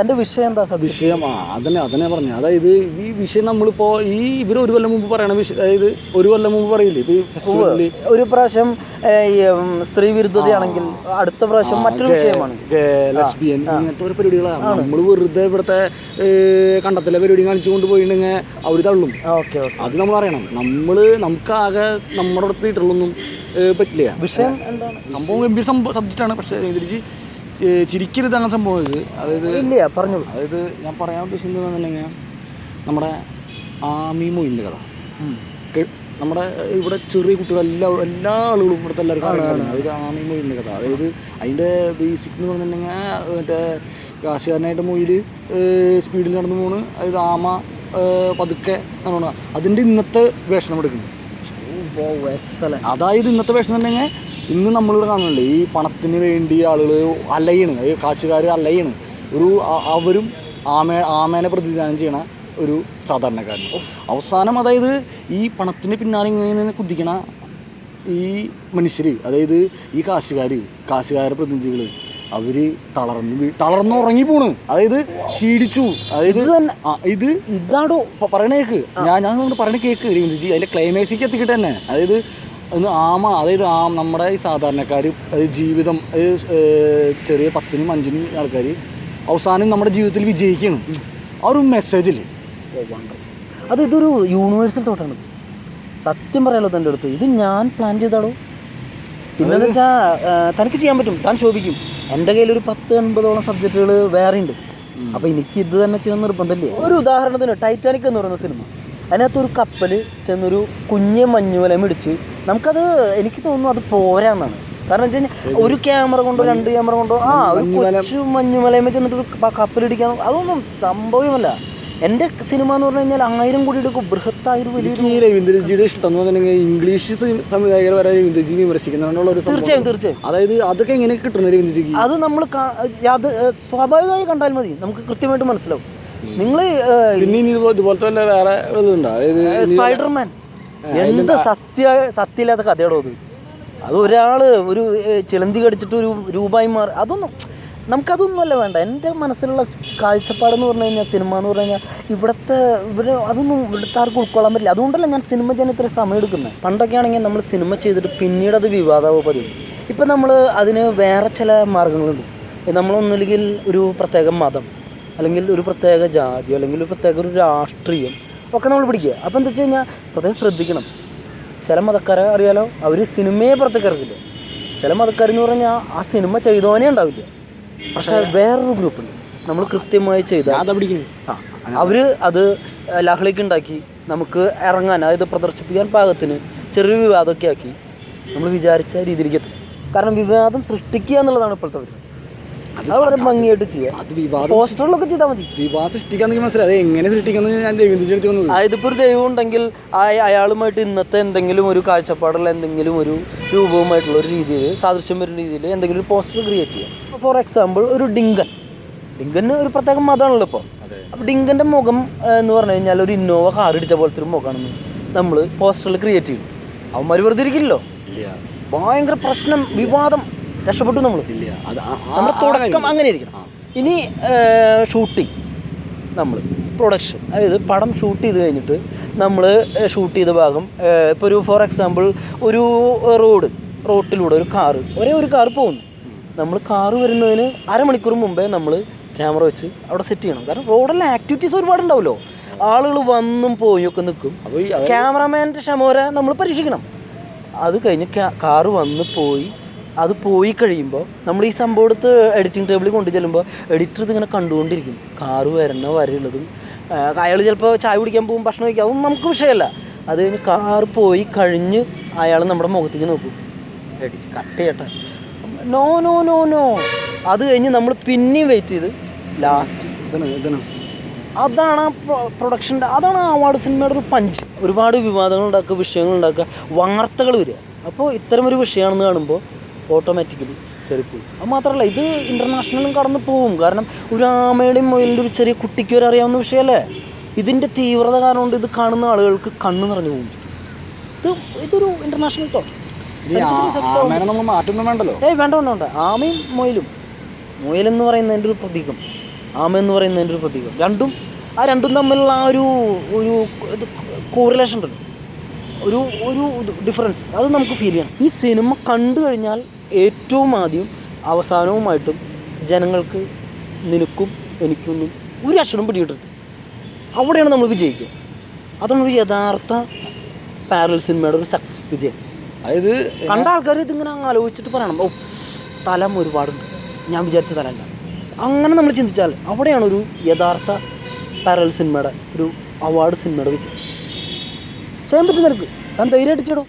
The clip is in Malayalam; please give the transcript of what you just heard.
തന്റെ വിഷയം എന്താ സാർ വിഷയം ആ അതന്നെ അതന്നെ പറഞ്ഞു അതായത് ഈ വിഷയം നമ്മളിപ്പോൾ ഈ ഇവർ ഒരു കൊല്ലം മുമ്പ് പറയണ വിഷയം അതായത് ഒരു കൊല്ലം മുമ്പ് പറയില്ലേ? ഇപ്പോൾ ഈ ഫെസ്റ്റിവലിൽ ഒരു പ്രാവശ്യം ഈ, സ്ത്രീ വിരുദ്ധതയാണെങ്കിൽ അടുത്ത പ്രാവശ്യം മറ്റൊരു വിഷയമാണ്. ലസ്ബിയൻ ഇങ്ങനത്തെ ഒരു പരിപാടികളാണ്. നമ്മൾ വെറുതെ ഇവിടുത്തെ കണ്ടത്തിലെ പരിപാടി കാണിച്ചുകൊണ്ട് പോയിട്ടുണ്ടെങ്കിൽ അവർ തള്ളും. അത് നമ്മൾ അറിയണം. നമ്മൾ നമുക്കാകെ നമ്മുടെ അടുത്ത് ഇട്ടുള്ളൊന്നും പറ്റില്ല. വിഷയം എന്താണ്? സംഭവം ഗംഭീര സംഭവം സബ്ജക്റ്റാണ് പക്ഷേ തിരിച്ച് ചിരിക്കരുത് അങ്ങനെ സംഭവം അതായത് ഇല്ല പറഞ്ഞു. അതായത് ഞാൻ പറയാൻ ഉദ്ദേശിക്കുന്നതെന്നുണ്ടെങ്കിൽ നമ്മുടെ ആമി മൊയിന്റെ കഥ. നമ്മുടെ ഇവിടെ ചെറിയ കുട്ടികൾ എല്ലാ എല്ലാ ആളുകളും ഇവിടുത്തെ എല്ലാവർക്കും അറിയാം അതായത് ആമി മൊയിന്റെ കഥ. അതായത് അതിന്റെ ബേസിക് എന്ന് പറഞ്ഞിട്ടുണ്ടെങ്കിൽ മറ്റേ കാശുകാരനായിട്ട് മൊയിൽ സ്പീഡിൽ നടന്നു പോണ്. അതായത് ആമ പതുക്കെ നടന്നു അതിന്റെ ഇന്നത്തെ വേഷണം എടുക്കുന്നു അതായത് ഇന്നത്തെ വേഷം എന്നുണ്ടെങ്കിൽ ഇന്ന് നമ്മളിവിടെ കാണുന്നുണ്ട് ഈ പണത്തിന് വേണ്ടി ആളുകൾ അലയണ് ഈ കാശുകാർ അലയണ്. ഒരു അവരും ആമ ആമേനെ പ്രതിദാനം ചെയ്യണ ഒരു സാധാരണക്കാരൻ അവസാനം അതായത് ഈ പണത്തിന് പിന്നാലെ ഇങ്ങനെ കുതിക്കണ ഈ മനുഷ്യർ അതായത് ഈ കാശുകാർ കാശുകാരുടെ പ്രതിനിധികൾ അവർ തളർന്ന് തളർന്ന് ഉറങ്ങി പോണ്. അതായത് ക്ഷീണിച്ചു. അതായത് ഇത് തന്നെ. പറയണേക്ക് ഇത് ഇതാണോ? പറയണേക്ക് ഞാൻ ഞാൻ പറയണ കേക്ക് രവീന്ദ്രജി അതിന്റെ ക്ലൈമാക്സിക്ക് എത്തിക്കിട്ട് തന്നെ അതായത് ഒന്ന് ആമ അതായത് ആ നമ്മുടെ ഈ സാധാരണക്കാർ അതായത് ജീവിതം അതായത് ചെറിയ പത്തിനും അഞ്ചിനും ആൾക്കാർ അവസാനം നമ്മുടെ ജീവിതത്തിൽ വിജയിക്കണം. ആ ഒരു മെസ്സേജിൽ അത് ഇതൊരു യൂണിവേഴ്സൽ തോട്ടാണ് സത്യം പറയാലോ തന്റെ അടുത്ത്. ഇത് ഞാൻ പ്ലാൻ ചെയ്താടോ? പിന്നെന്ന് വെച്ചാൽ തനിക്ക് ചെയ്യാൻ പറ്റും. താൻ ശോഭിക്കും. എന്റെ കയ്യിൽ ഒരു പത്ത് എൺപതോളം സബ്ജക്റ്റുകൾ വേറെ ഉണ്ട്. അപ്പോൾ എനിക്ക് ഇത് തന്നെ ചെയ്യുന്ന നിർബന്ധമില്ലേ? ഒരു ഉദാഹരണത്തിന് ടൈറ്റാനിക് എന്ന് പറയുന്ന സിനിമ. അതിനകത്ത് ഒരു കപ്പൽ ചെന്നൊരു കുഞ്ഞ് മഞ്ഞുവലം ഇടിച്ച് നമുക്കത് എനിക്ക് തോന്നുന്നു അത് പോരാന്നാണ്. കാരണം വെച്ച് കഴിഞ്ഞാൽ ഒരു ക്യാമറ കൊണ്ടോ രണ്ട് ക്യാമറ കൊണ്ടോ ആ ഒരു കൊച്ചു മഞ്ഞുമലയമ്മ ചെന്നിട്ട് ഒരു കപ്പലിടിക്കാൻ അതൊന്നും സംഭവമല്ല എന്റെ സിനിമ എന്ന് പറഞ്ഞു കഴിഞ്ഞാൽ ആയിരം കോടി എടുക്കും. ബൃഹത്തായൊരു വലിയ രവീന്ദ്രജിയുടെ ഇഷ്ടം എന്ന് പറഞ്ഞിട്ടുണ്ടെങ്കിൽ ഇംഗ്ലീഷ് സംവിധായകർ വരെ രവീന്ദ്രജി വിമർശിക്കുന്നതിനുള്ള ഒരു. തീർച്ചയായും തീർച്ചയായും. അതായത് അതൊക്കെ എങ്ങനെ കിട്ടുന്നു രവീന്ദ്രജി അത് നമ്മൾ അത് സ്വാഭാവികമായി കണ്ടാൽ മതി. നമുക്ക് കൃത്യമായിട്ട് മനസ്സിലാവും. നിങ്ങൾ പിന്നെ ഇതുപോലത്തെ വേറെ സ്പൈഡർമാൻ എന്ത് സത്യ സത്യമില്ലാത്ത കഥയാടോ അത്? അത് ഒരാൾ ഒരു ചിലന്തി കടിച്ചിട്ട് ഒരു രൂപമായി മാറി അതൊന്നും നമുക്കതൊന്നുമല്ല വേണ്ട. എന്റെ മനസ്സിലുള്ള കാഴ്ചപ്പാടെന്ന് പറഞ്ഞു കഴിഞ്ഞാൽ സിനിമ എന്ന് പറഞ്ഞു കഴിഞ്ഞാൽ ഇവിടുത്തെ ഇവിടെ അതൊന്നും ഇവിടുത്തെ ആർക്കും ഉൾക്കൊള്ളാൻ പറ്റില്ല. അതുകൊണ്ടല്ല ഞാൻ സിനിമ ചെയ്യാൻ ഇത്ര സമയം എടുക്കുന്നത്. പണ്ടൊക്കെ ആണെങ്കിൽ നമ്മൾ സിനിമ ചെയ്തിട്ട് പിന്നീട് അത് വിവാദമാവും പതിവ്. ഇപ്പം നമ്മൾ അതിന് വേറെ ചില മാർഗങ്ങളുണ്ട്. നമ്മളൊന്നുമില്ലെങ്കിൽ ഒരു പ്രത്യേക മതം അല്ലെങ്കിൽ ഒരു പ്രത്യേക ജാതി അല്ലെങ്കിൽ ഒരു പ്രത്യേക ഒരു രാഷ്ട്രീയം ഒക്കെ നമ്മൾ പിടിക്കുക. അപ്പോൾ എന്താ വെച്ച് കഴിഞ്ഞാൽ പ്രത്യേകം ശ്രദ്ധിക്കണം. ചില മതക്കാരെ അറിയാലോ അവർ സിനിമയെ പുറത്തേക്ക് ഇറക്കില്ല ചില മതക്കാരെന്ന് പറഞ്ഞാൽ ആ സിനിമ ചെയ്തവനേ ഉണ്ടാവില്ല. പക്ഷേ വേറൊരു ഗ്രൂപ്പുണ്ട്. നമ്മൾ കൃത്യമായി ചെയ്ത ആ അവർ അത് ലഹളിക്ക് ഉണ്ടാക്കി നമുക്ക് ഇറങ്ങാൻ അതായത് പ്രദർശിപ്പിക്കാൻ പാകത്തിന് ചെറിയ വിവാദമൊക്കെ ആക്കി നമ്മൾ വിചാരിച്ച രീതിയിലേക്ക് എത്തും. കാരണം വിവാദം സൃഷ്ടിക്കുക എന്നുള്ളതാണ് ഇപ്പോഴത്തെ അത് വളരെ ഭംഗിയായിട്ട് ചെയ്യുക അത് വിവാദം പോസ്റ്ററിലൊക്കെ ചെയ്താൽ മതി. വിവാദം സൃഷ്ടിക്കാന്നെങ്കിൽ മനസ്സിലായി. അത് എങ്ങനെ ഞാൻ വന്നത് ഒരു ദൈവം ഉണ്ടെങ്കിൽ അയാളുമായിട്ട് ഇന്നത്തെ എന്തെങ്കിലും ഒരു കാഴ്ചപ്പാടുള്ള എന്തെങ്കിലും ഒരു രൂപവുമായിട്ടുള്ള ഒരു രീതിയിൽ സാദൃശ്യം വരുന്ന രീതിയിൽ എന്തെങ്കിലും ഒരു പോസ്റ്റർ ക്രിയേറ്റ് ചെയ്യാം. ഫോർ എക്സാമ്പിൾ ഒരു ഡിങ്കൻ. ഡിങ്കന് ഒരു പ്രത്യേക മതമാണല്ലോ ഇപ്പോൾ അപ്പോൾ ഡിങ്കന്റെ മുഖം എന്ന് പറഞ്ഞു കഴിഞ്ഞാൽ ഒരു ഇന്നോവ കാർ ഇടിച്ച പോലത്തെ ഒരു മുഖമാണെന്ന് നമ്മൾ പോസ്റ്ററിൽ ക്രിയേറ്റ് ചെയ്യും അവന്മാർ വെറുതെ ഇരിക്കില്ലല്ലോ. ഭയങ്കര പ്രശ്നം വിവാദം. രക്ഷപ്പെട്ടു നമ്മൾ നമ്മുടെ തുടക്കം അങ്ങനെ ഇരിക്കണം ഇനി ഷൂട്ടിങ് നമ്മൾ പ്രൊഡക്ഷൻ അതായത് പടം ഷൂട്ട് ചെയ്ത് കഴിഞ്ഞിട്ട് നമ്മൾ ഷൂട്ട് ചെയ്ത ഭാഗം ഇപ്പോൾ ഒരു ഫോർ എക്സാമ്പിൾ ഒരു റോഡ് റോട്ടിലൂടെ ഒരു കാറ് ഒരേ ഒരു കാറ് പോകുന്നു. നമ്മൾ കാറ് വരുന്നതിന് അരമണിക്കൂർ മുമ്പേ നമ്മൾ ക്യാമറ വെച്ച് അവിടെ സെറ്റ് ചെയ്യണം. കാരണം റോഡിലെ ആക്ടിവിറ്റീസ് ഒരുപാട് ഒരുപാടുണ്ടാവുമല്ലോ ആളുകൾ വന്നും പോയും ഒക്കെ നിൽക്കും ക്യാമറമാന്റെ ക്ഷമോര നമ്മൾ പരീക്ഷിക്കണം. അത് കഴിഞ്ഞ് കാറ് വന്ന് പോയി അത് പോയി കഴിയുമ്പോൾ നമ്മൾ ഈ സംഭവം എടുത്ത് എഡിറ്റിംഗ് ടേബിളിൽ കൊണ്ടു ചെല്ലുമ്പോൾ എഡിറ്റർ ഇതിങ്ങനെ കണ്ടുകൊണ്ടിരിക്കും. കാറ് വരണ വരെയുള്ളതും. അയാൾ ചിലപ്പോൾ ചായ കുടിക്കാൻ പോകും ഭക്ഷണം കഴിക്കാം അതൊന്നും നമുക്ക് വിഷയമല്ല. അത് കഴിഞ്ഞ് കാറ് പോയി കഴിഞ്ഞ് അയാൾ നമ്മുടെ മുഖത്തേക്ക് നോക്കും. കട്ട് ചെയ്യട്ടെ. നോ നോ നോ നോ അത് കഴിഞ്ഞ് നമ്മൾ പിന്നെയും വെയിറ്റ് ചെയ്ത് ലാസ്റ്റ് അതാണ് ആ പ്രൊഡക്ഷന്റെ അതാണ് അവാർഡ് സിനിമയുടെ ഒരു പഞ്ച് ഒരുപാട് വിഷയങ്ങൾ ഉണ്ടാക്കുക വാർത്തകൾ വരിക. അപ്പോൾ ഇത്തരമൊരു വിഷയമാണെന്ന് കാണുമ്പോൾ ഓട്ടോമാറ്റിക്കലി കയറിപ്പോയി അത് മാത്രമല്ല ഇത് ഇന്റർനാഷണലും കടന്നു പോവും. കാരണം ഒരു ആമയുടെയും മൊയിലിന്റെ ഒരു ചെറിയ കുട്ടിക്ക് വരെ അറിയാവുന്ന വിഷയമല്ലേ? ഇതിന്റെ തീവ്രത കാരണം കൊണ്ട് ഇത് കാണുന്ന ആളുകൾക്ക് കണ്ണ് നിറഞ്ഞു പോകും ഇത് ഇതൊരു ഇന്റർനാഷണൽ തോട്ട് ഏയ് വേണ്ട വേണ്ട വേണ്ട. ആമയും മൊയിലും. മൊയിലെന്ന് പറയുന്നതിന്റെ ഒരു പ്രതീകം. ആമ എന്ന് പറയുന്നതിന്റെ ഒരു പ്രതീകം. രണ്ടും ആ രണ്ടും തമ്മിലുള്ള ആ ഒരു ഒരു ഇത് കോറിലേഷൻ ഉണ്ടല്ലോ. ഒരു ഒരു ഡിഫറൻസ് അത് നമുക്ക് ഫീൽ ചെയ്യണം. ഈ സിനിമ കണ്ടു കഴിഞ്ഞാൽ ഏറ്റവും ആദ്യം അവസാനവുമായിട്ടും ജനങ്ങൾക്ക് നിനക്കും എനിക്കൊന്നും ഒരു അക്ഷരം പിടിയിട്ടത് അവിടെയാണ് നമ്മൾ വിജയിക്കുക. അതാണ് ഒരു യഥാർത്ഥ പാരൽ സിനിമയുടെ ഒരു സക്സസ് വിജയം. അതായത് കണ്ട ആൾക്കാർ ഇതിങ്ങനെ അങ്ങ് ആലോചിച്ചിട്ട് പറയണം ഓ തലം ഒരുപാടുണ്ട്. ഞാൻ വിചാരിച്ച തലമല്ല അങ്ങനെ നമ്മൾ ചിന്തിച്ചാൽ അവിടെയാണ് ഒരു യഥാർത്ഥ പാരൽ സിനിമയുടെ ഒരു അവാർഡ് സിനിമയുടെ വിജയം. ചെയ്യാൻ പറ്റും നിനക്ക്. താൻ ധൈര്യമായിട്ട് ചെയ്യടോ